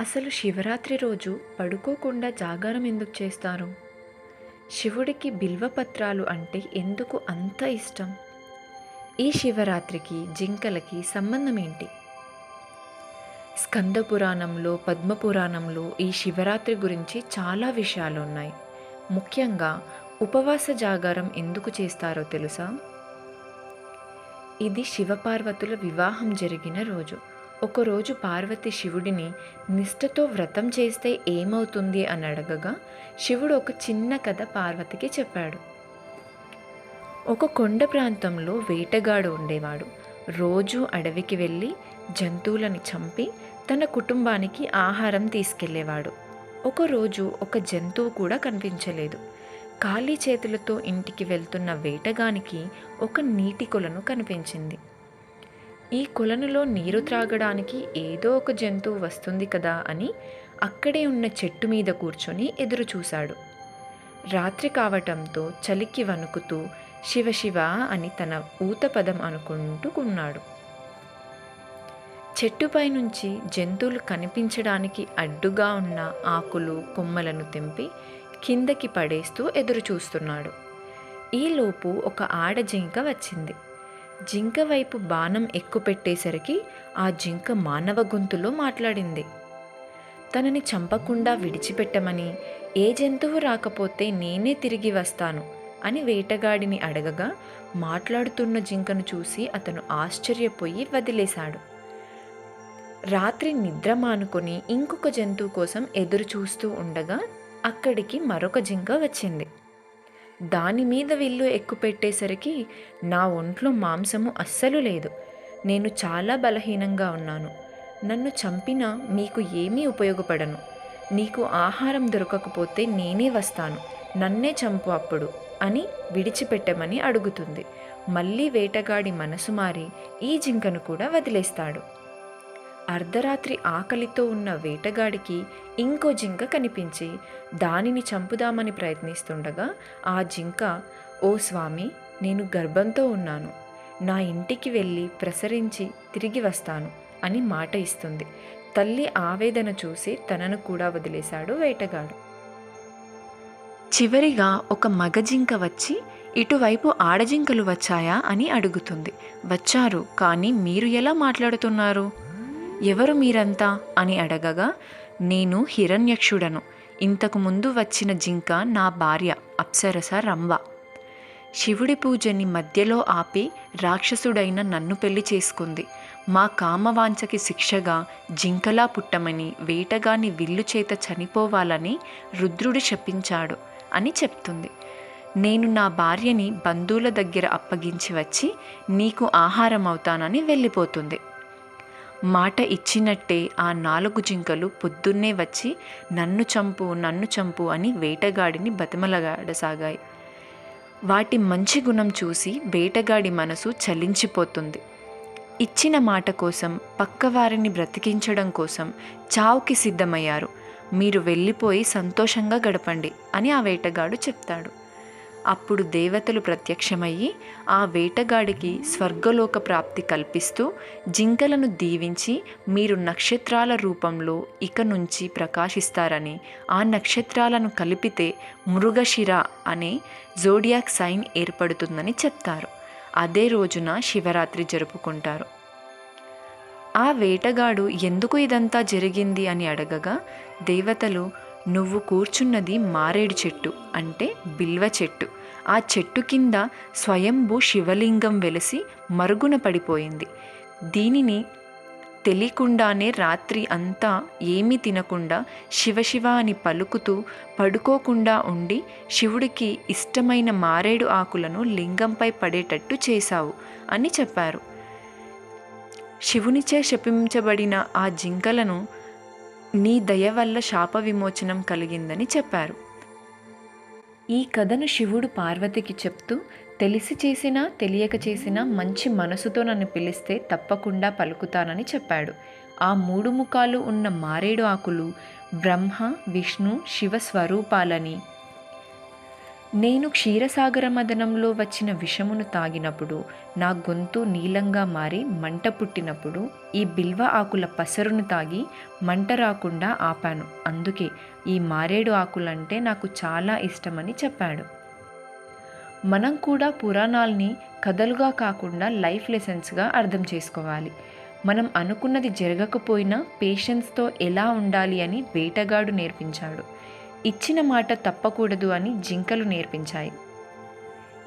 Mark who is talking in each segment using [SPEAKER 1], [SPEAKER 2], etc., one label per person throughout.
[SPEAKER 1] అసలు శివరాత్రి రోజు పడుకోకుండా జాగారం ఎందుకు చేస్తారు? శివుడికి బిల్వపత్రాలు అంటే ఎందుకు అంత ఇష్టం? ఈ శివరాత్రికి జింకలకి సంబంధం ఏంటి? స్కంద పురాణంలో పద్మ పురాణంలో ఈ శివరాత్రి గురించి చాలా విషయాలు ఉన్నాయి. ముఖ్యంగా ఉపవాస జాగారం ఎందుకు చేస్తారో తెలుసా? ఇది శివపార్వతుల వివాహం జరిగిన రోజు. ఒకరోజు పార్వతి శివుడిని నిష్ఠతో వ్రతం చేస్తే ఏమవుతుంది అని అడగగా శివుడు ఒక చిన్న కథ పార్వతికి చెప్పాడు. ఒక కొండ ప్రాంతంలో వేటగాడు ఉండేవాడు. రోజు అడవికి వెళ్ళి జంతువులను చంపి తన కుటుంబానికి ఆహారం తీసుకెళ్ళేవాడు. ఒకరోజు ఒక జంతువు కూడా కనిపించలేదు. ఖాళీ చేతులతో ఇంటికి వెళ్తున్న వేటగానికి ఒక నీటి కొలను కనిపించింది. ఈ కొలనులో నీరు త్రాగడానికి ఏదో ఒక జంతువు వస్తుంది కదా అని అక్కడే ఉన్న చెట్టు మీద కూర్చొని ఎదురు చూశాడు. రాత్రి కావటంతో చలికి వణుకుతూ శివ శివ అని తన ఊత పదం అనుకుంటూ ఉన్నాడు. చెట్టుపై నుంచి జంతువులు కనిపించడానికి అడ్డుగా ఉన్న ఆకులు కొమ్మలను తెంపి కిందకి పడేస్తూ ఎదురు చూస్తున్నాడు. ఈలోపు ఒక ఆడ జింక వచ్చింది. జింక వైపు బాణం ఎక్కుపెట్టేసరికి ఆ జింక మానవ గొంతులో మాట్లాడింది. తనని చంపకుండా విడిచిపెట్టమని ఏ జంతువు రాకపోతే నేనే తిరిగి వస్తాను అని వేటగాడిని అడగగా మాట్లాడుతున్న జింకను చూసి అతను ఆశ్చర్యపోయి వదిలేశాడు. రాత్రి నిద్ర మానుకొని ఇంకొక జంతువు కోసం ఎదురు చూస్తూ ఉండగా అక్కడికి మరొక జింక వచ్చింది. దాని మీద విల్లు ఎక్కుపెట్టేసరికి నా ఒంట్లో మాంసము అస్సలు లేదు. నేను చాలా బలహీనంగా ఉన్నాను. నన్ను చంపినా మీకు ఏమీ ఉపయోగపడను. నీకు ఆహారం దొరకకపోతే నేనే వస్తాను. నన్నే చంపు అప్పుడు అని విడిచిపెట్టమని అడుగుతుంది. మళ్ళీ వేటగాడి మనసు మారి ఈ జింకను కూడా వదిలేస్తాడు. అర్ధరాత్రి ఆకలితో ఉన్న వేటగాడికి ఇంకో జింక కనిపించి దానిని చంపుదామని ప్రయత్నిస్తుండగా ఆ జింక ఓ స్వామి నేను గర్భంతో ఉన్నాను. నా ఇంటికి వెళ్ళి ప్రసరించి తిరిగి వస్తాను అని మాట ఇస్తుంది. తల్లి ఆవేదన చూసి తనను కూడా వదిలేశాడు వేటగాడు. చివరిగా ఒక మగ జింక వచ్చి ఇటువైపు ఆడజింకలు వచ్చాయా? అని అడుగుతుంది. వచ్చారు కానీ మీరు ఎలా మాట్లాడుతున్నారు? ఎవరు మీరంతా? అని అడగగా నేను హిరణ్యక్షుడను. ఇంతకు ముందు వచ్చిన జింక నా భార్య అప్సరస రంభ శివుడి పూజని మధ్యలో ఆపి రాక్షసుడైన నన్ను పెళ్ళి చేసుకుంది. మా కామవాంఛకి శిక్షగా జింకలా పుట్టమని వేటగాని విల్లు చేత చనిపోవాలని రుద్రుడు శపించాడు అని చెప్తుంది. నేను నా భార్యని బంధువుల దగ్గర అప్పగించి వచ్చి నీకు ఆహారం అవుతానని వెళ్ళిపోతుంది. మాట ఇచ్చినట్టే ఆ నాలుగు జింకలు పొద్దున్నే వచ్చి నన్ను చంపు నన్ను చంపు అని వేటగాడిని బతిమలగాడసాగాయి. వాటి మంచి గుణం చూసి వేటగాడి మనసు చలించిపోతుంది. ఇచ్చిన మాట కోసం పక్కవారిని బ్రతికించడం కోసం చావుకి సిద్ధమయ్యారు. మీరు వెళ్ళిపోయి సంతోషంగా గడపండి అని ఆ వేటగాడు చెప్తాడు. అప్పుడు దేవతలు ప్రత్యక్షమయ్యి ఆ వేటగాడికి స్వర్గలోక ప్రాప్తి కల్పిస్తూ జింకలను దీవించి మీరు నక్షత్రాల రూపంలో ఇక నుంచి ప్రకాశిస్తారని ఆ నక్షత్రాలను కలిపితే మృగశిర అనే జోడియాక్ సైన్ ఏర్పడుతుందని చెప్తారు. అదే రోజున శివరాత్రి జరుపుకుంటారు. ఆ వేటగాడు ఎందుకు ఇదంతా జరిగింది అని అడగగా దేవతలు నువ్వు కూర్చున్నది మారేడు చెట్టు అంటే బిల్వ చెట్టు. ఆ చెట్టు కింద స్వయంభూ శివలింగం వెలిసి మరుగున పడిపోయింది. దీనిని తెలియకుండానే రాత్రి అంతా ఏమీ తినకుండా శివశివ అని పలుకుతూ పడుకోకుండా ఉండి శివుడికి ఇష్టమైన మారేడు ఆకులను లింగంపై పడేటట్టు చేశావు అని చెప్పారు. శివునిచే శపించబడిన ఆ జింకలను నీ దయ వల్ల శాప విమోచనం కలిగిందని చెప్పారు. ఈ కథను శివుడు పార్వతికి చెప్తూ తెలిసి చేసినా తెలియక చేసినా మంచి మనసుతో నన్ను పిలిస్తే తప్పకుండా పలుకుతానని చెప్పాడు. ఆ మూడు ముఖాలు ఉన్న మారేడు ఆకులు బ్రహ్మ విష్ణు శివ స్వరూపాలని నేను క్షీరసాగర మదనంలో వచ్చిన విషమును తాగినప్పుడు నా గొంతు నీలంగా మారి మంట పుట్టినప్పుడు ఈ బిల్వ ఆకుల పసరును తాగి మంట రాకుండా ఆపాను. అందుకే ఈ మారేడు ఆకులంటే నాకు చాలా ఇష్టమని చెప్పాడు. మనం కూడా పురాణాల్ని కథలుగా కాకుండా లైఫ్ లెసన్స్గా అర్థం చేసుకోవాలి. మనం అనుకున్నది జరగకపోయినా పేషెన్స్తో ఎలా ఉండాలి అని వేటగాడు నేర్పించాడు. ఇచ్చిన మాట తప్పకూడదు అని జింకలు నేర్పించాయి.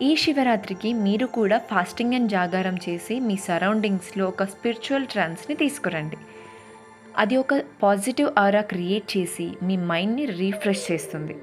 [SPEAKER 1] ఈ శివరాత్రికి మీరు కూడా ఫాస్టింగ్ అండ్ జాగారం చేసి మీ సరౌండింగ్స్లో ఒక స్పిరిచువల్ ట్రాన్స్ని తీసుకురండి. అది ఒక పాజిటివ్ ఆరా క్రియేట్ చేసి మీ మైండ్ని రీఫ్రెష్ చేస్తుంది.